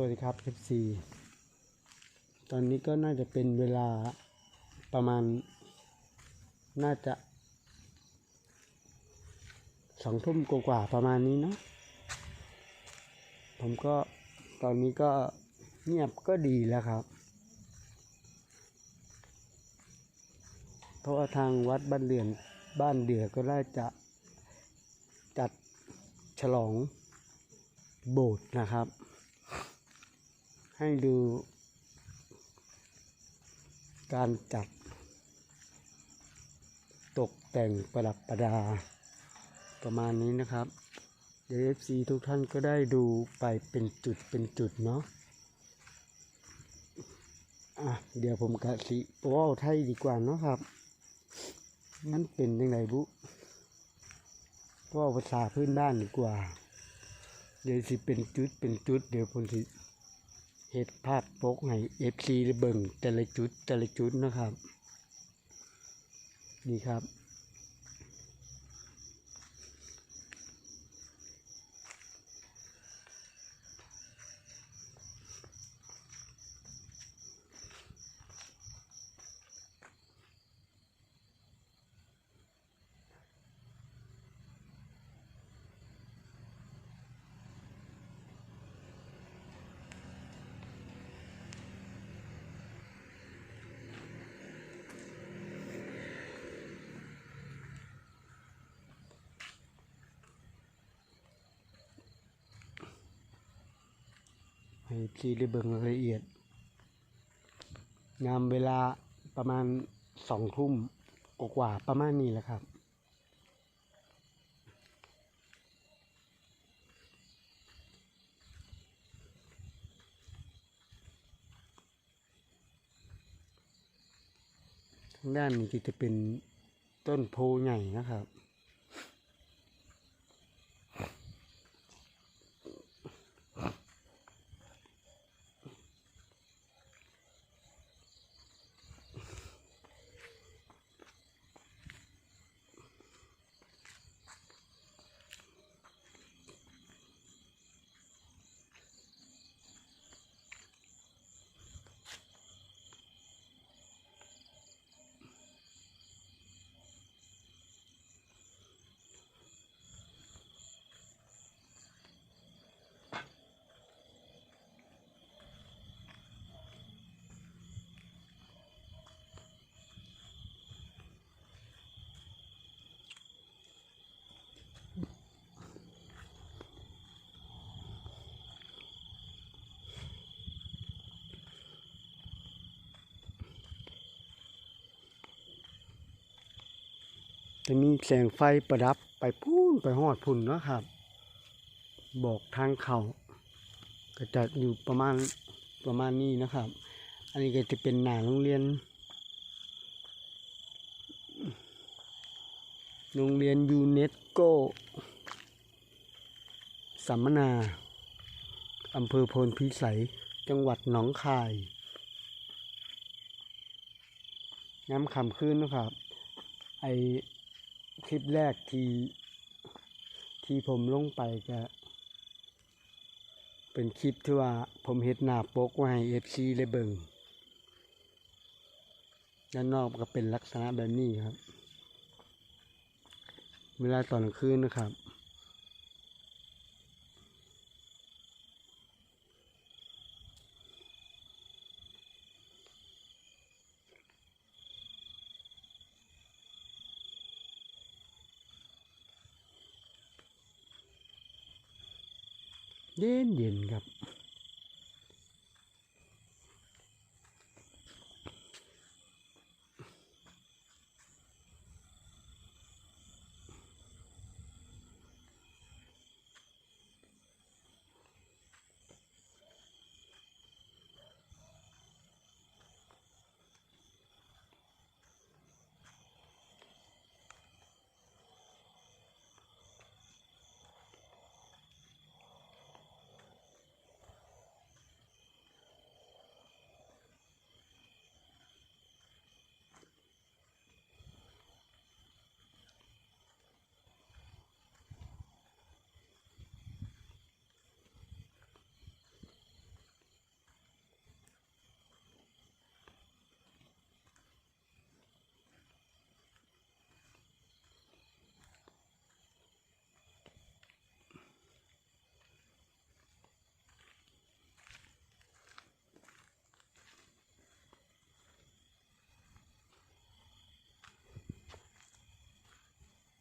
วัสดีครับ FC ตอนนี้ก็น่าจะเป็นเวลาประมาณ น่าจะสองทุ่มกว่าประมาณนี้เนาะผมก็ตอนนี้ก็เงียบก็ดีแล้วครับ เพราะว่าทางวัดบ้านเดือนบ้านเดือก็ได้จะจัดฉลองโบสถ์นะครับ ให้ดู การจัด ตกแต่งประดับประดา ประมาณนี้นะครับเดี๋ยว FC ทุกท่านก็ได้ดูไปเป็นจุดเป็นจุดเนาะอะเดี๋ยวผมกะสิเว่าไทยดีกว่าเนาะครับมันเป็นยังไงบุว่าภาษาพื้นบ้านดีกว่า เดี๋ยวสิเป็นจุดเป็นจุด เดี๋ยวผมสิ เฮ็ดภาพปกให้เอฟซีเบิ่งแต่ละจุดแต่ละจุดนะครับ นี่ครับ ให้พี่ได้เบิ่งรายละเอียดงามเวลาประมาณสองทุ่มกว่าประมาณนี้แหละครับ ทางด้านนี้จะเป็นต้นโพใหญ่นะครับ จะมีแสงไฟประดับไปพูนไปหอดพุ่นนะครับ บอกทางเขาก็จะอยู่ประมาณประมาณนี้นะครับ อันนี้ก็จะเป็นหนาโรงเรียน โรงเรียนยูเนสโกสัมมนาอำเภอโพนพิสัย จังหวัดหนองคายย้ำคำขึ้นนะครับ ไอ คลิปแรกที่ที่ผมลงไปก็เป็นคลิปที่ว่าผมเห็ดหน้าปกไว้เอฟซีเลยเบิงด้านนอกก็เป็นลักษณะแบบนี้ครับ เวลาตอนกลางคืนนะครับ เย็นเย็นครับ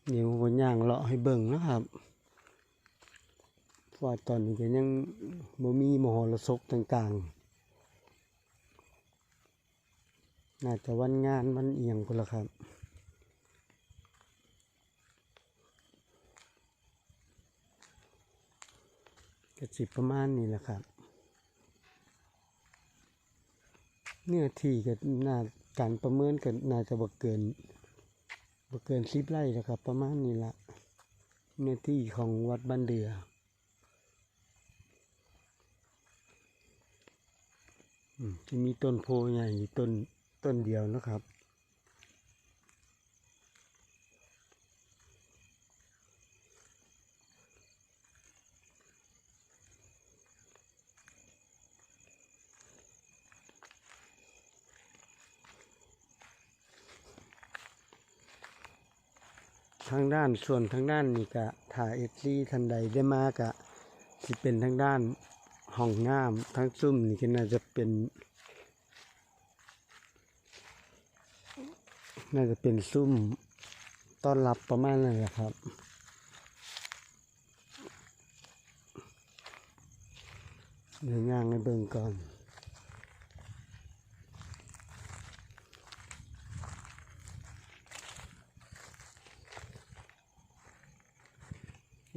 เดี๋ย่างเลาะให้เบิ่งนะครับพราะว่าตอนนี้ก็ยังบ่มีมหรสพต่างๆ น่าจะวันงานวันเอียงพุ่นละครับก็สิบประมาณนี้แหละครับ เนื้อที่ก็น่าการประเมินก็น่าจะบ่เกิน บ่เกินสิบไร่นะครับ ประมาณนี้ละเนื้อที่ของวัดบ้านเดือจะมีต้นโพใหญ่ต้นต้นเดียวนะครับ ทางด้านส่วนทางด้านนี้ก็ถ่ายเอฟซีทันใดได้มากะสิเป็นทางด้านห้องน้ำทั้งซุ้มนี่ก็น่าจะเป็น น่าจะเป็นซุ้มต้อนรับประมาณนั้นแหละครับเดี๋ยวย่างให้เบิ่งก่อน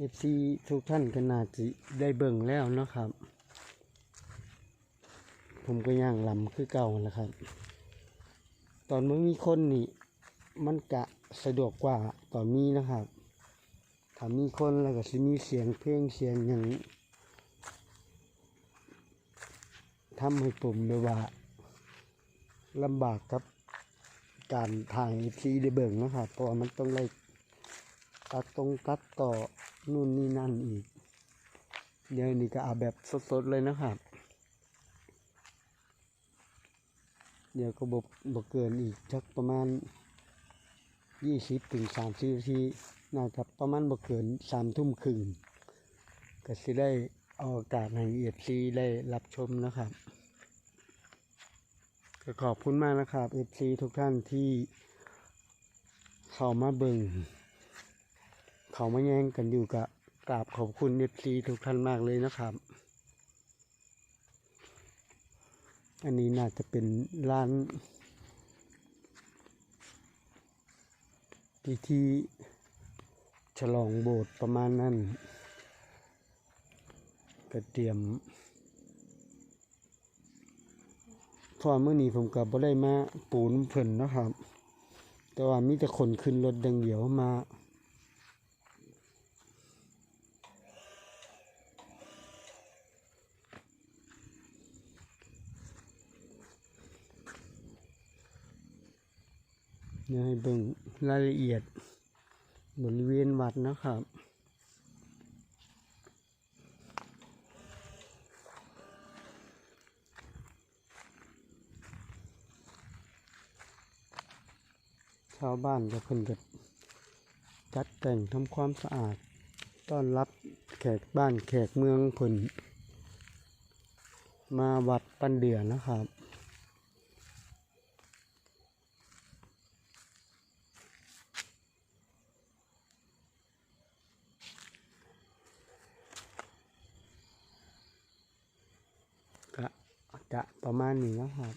เอฟซีทุกท่านก็น่าจะได้เบิ่งแล้วเนาะครับ ผมก็ย่างลำคือเก่าแล้วครับ ตอนมื่อมีคนนี่ มันกะสะดวกกว่าตอนนี้นะครับถ้ามีคนแล้วก็สิมีเสียงเพลงเสียงอย่างทำให้ผมแบบว่าลำบากกับ การถ่ายซีได้เบิ่งนะครับเพราะมันต้องไล่ตัดตรงตัดต่อ นู่นนี่นั่นอีก เดี๋ยวนี้ก็เอาแบบสดๆเลยนะครับ เดี๋ยวก็บบกเกินอีกสักประมาณยี่สิบถึงสามสิบนาทีน่าจะประมาณบกเกินสามทุ่มครึ่งก็สิได้เอาอากาศให้เอียดซีได้รับชมนะครับก็ขอบคุณมากนะครับเอฟซีทุกท่านที่เข้ามาเบิ่ง เขามาแย่งกันอยู่กับกราบขอบคุณเอฟซีทุกท่านมากเลยนะครับ อันนี้น่าจะเป็นร้านพิธีฉลองโบสถ์ประมาณนั้นก็เตรียมพอเมื่อนี้ผมกับบ่ได้มาปูนเพิ่นนะครับ แต่ว่ามีแต่คนขึ้นรถดังเดียวมา เดี๋ยว ให้เบิ่งรายละเอียด บริเวณวัดนะครับชาวบ้านก็เพิ่นก็จัดแต่งทำความสะอาด ต้อนรับแขกบ้านแขกเมืองเพิ่นมาวัดปันเดือนะครับ ก็ จะประมาณนี้นะครับ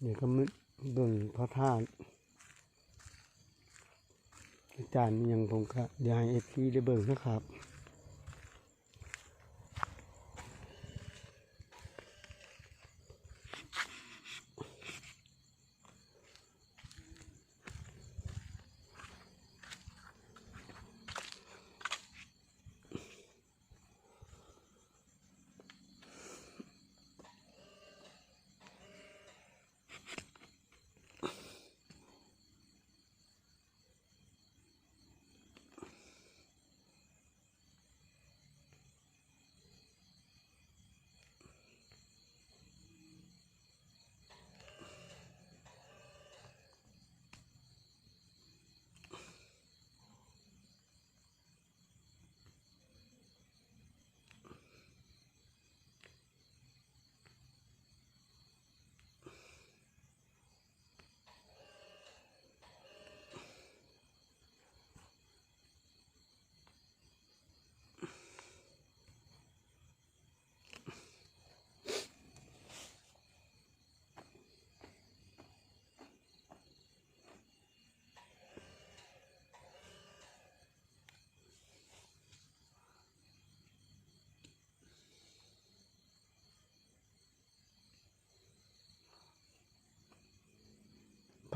เดี๋ยวก็มึเบิ่งพระธาตุอาจารย์ยังผมก็เดี๋ยวให้เอฟซีได้เบิ่งนะครับ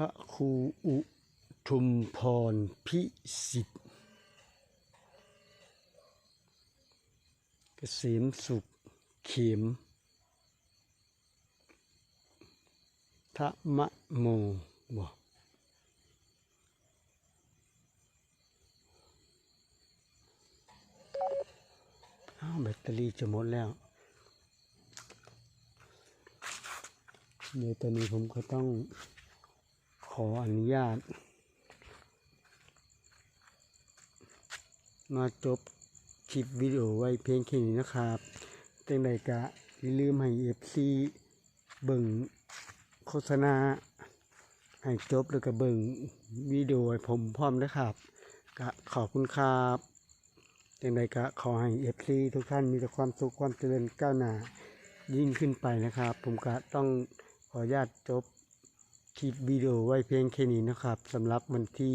ระครูอุทุมพรพิสิทธิ์เกษมสุขเข็มทะมะโมบ่อ้าวแบตเตอรี่จะหมดแล้ว เดี๋ยวตอนนี้ผมก็ต้อง ขออนุญาต มาจบคลิปวิดีโอไว้เพียงแค่นี้นะครับจังใดกะอย่าลืมให้ FC เบิ่งโฆษณา ให้จบแล้วก็เบิ่งวิดีโอให้ผมพร้อมนะครับกะขอบคุณครับจังใดกะขอให้ FC ทุกท่านมีแต่ความสุขความเจริญก้าวหน้ายิ่งขึ้นไปนะครับ ผมก็ต้องขออนุญาตจบ คลิปวิดีโอไว้เพียงแค่นี้นะครับสำหรับวันที่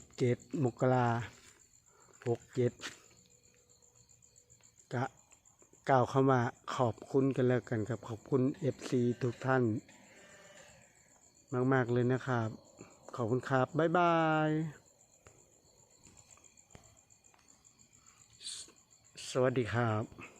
17 มกรา67ก็กล่าวคำว่าขอบคุณกันแล้วกันครับ ขอบคุณ FC ทุกท่าน มาก ๆ เลยนะครับ ขอบคุณครับ บ๊ายบายสวัสดีครับ